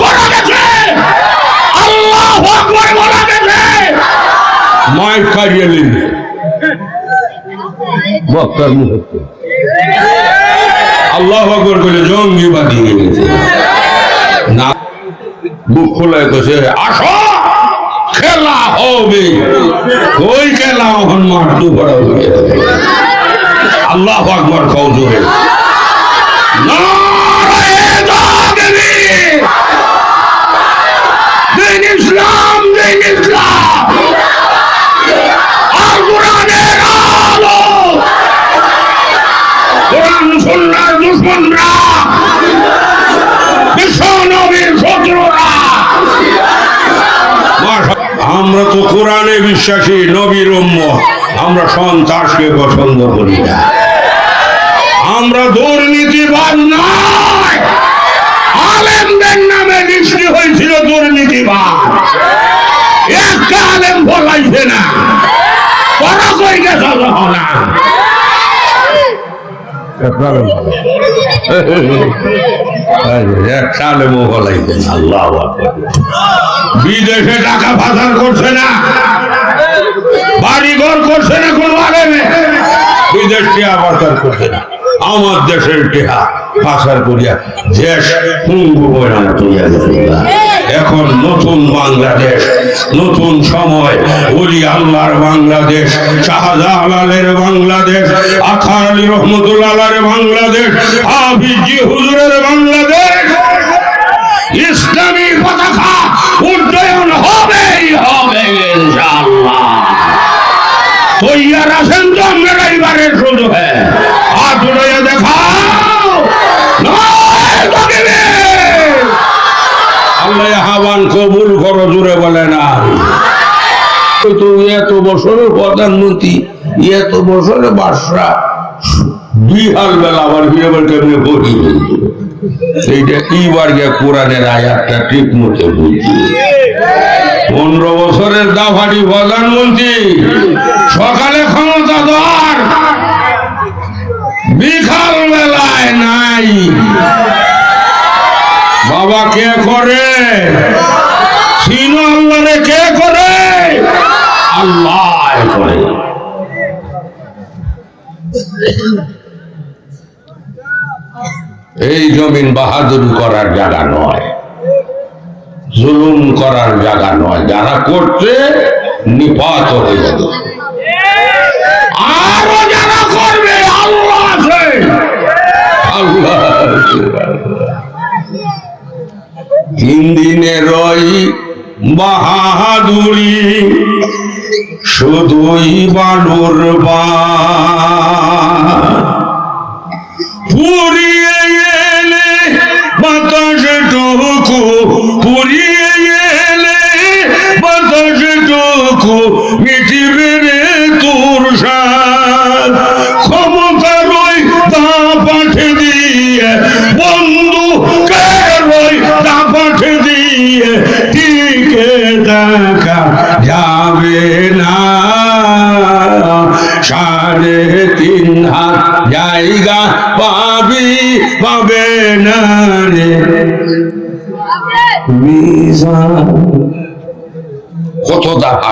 করা গেছে। আল্লাহ আকবার বলা গেছে। মাইক কারিয়ে নিন বক্তার মুহূর্তে। আল্লাহ আকবার বলে জঙ্গিবাদী না বুক খোলায় কছে আসো, খেলা হবে। ওই খেলা এখন মাঠ হয়ে যাবে আল্লাহ আকবর কও আমরা তো কোরআনে বিশ্বাসী, নবীর আমরা সন্ত্রাসকে পছন্দ করি না। আমরা দুর্নীতিবাদ নয়। আলেমদের নামে বৃষ্টি হয়েছিল দুর্নীতিবাদ একটা আলেম বলাইছে না। করা কই গেছে না একটা আলেমও বলাইছে না আল্লাহ বিদেশে টাকা পাচার করছে না। বাড়ি ঘর করছে না কোনো বিদেশ টিয়া পাচার করছে না। আমার দেশের টিহা। পাচার করিয়া দেশ বইরাম তুইয়া গেছে এখন নতুন বাংলাদেশ, নতুন সময়। ওলি আল্লাহর বাংলাদেশ, শাহজালালের বাংলাদেশ আখার আলী রহমতুল্লাহ বাংলাদেশ হাফিজি হুজুরের বাংলাদেশ। ইসলামী পতাকা উড্ডয়ন হবেই হবে ইনশাআল্লাহ। তৈয়ার আছেন তো আপনারা এবারের শুরু হ্যাঁ আল্লাহ আহ্বান কবুল করো জুড়ে বলে না। তো এত বছরের প্রধানমন্ত্রী, এত বছরের বাসরা বিহাল বেলা আবার বিয়ে আবার কেমনে বলি? এইটা এইবার গিয়ে কোরআনের আয়াতটা ঠিক মতো বুঝছি পনেরো বছরের দাফাটি প্রধানমন্ত্রী, সকালে বাবা কে করে? আল্লাহরে কে করে? আল্লাহ করে। এই জমিন বাহাদুরি করার জায়গা নয়। জুলুম করার জায়গা নয়। যারা করছে, নিপাত হয়ে যাবে। আরও যারা করবে, আল্লাহ আল্লাহ দিনের ওই বাহাদুরি, শুধুই বালুর বা পুরিয়ে এলে বাতাস টুকু পুরিয়ে এলে বাতাস টুকু মিটিবে রে তোর সাথ ক্ষমতার ওই তা পাঠে দিয়ে বন্ধু দিয়ে টিকে দেখা যাবে না। সাড়ে তিন হাত জায়গা পাবি পাবে না রে। মিজান কত দাফা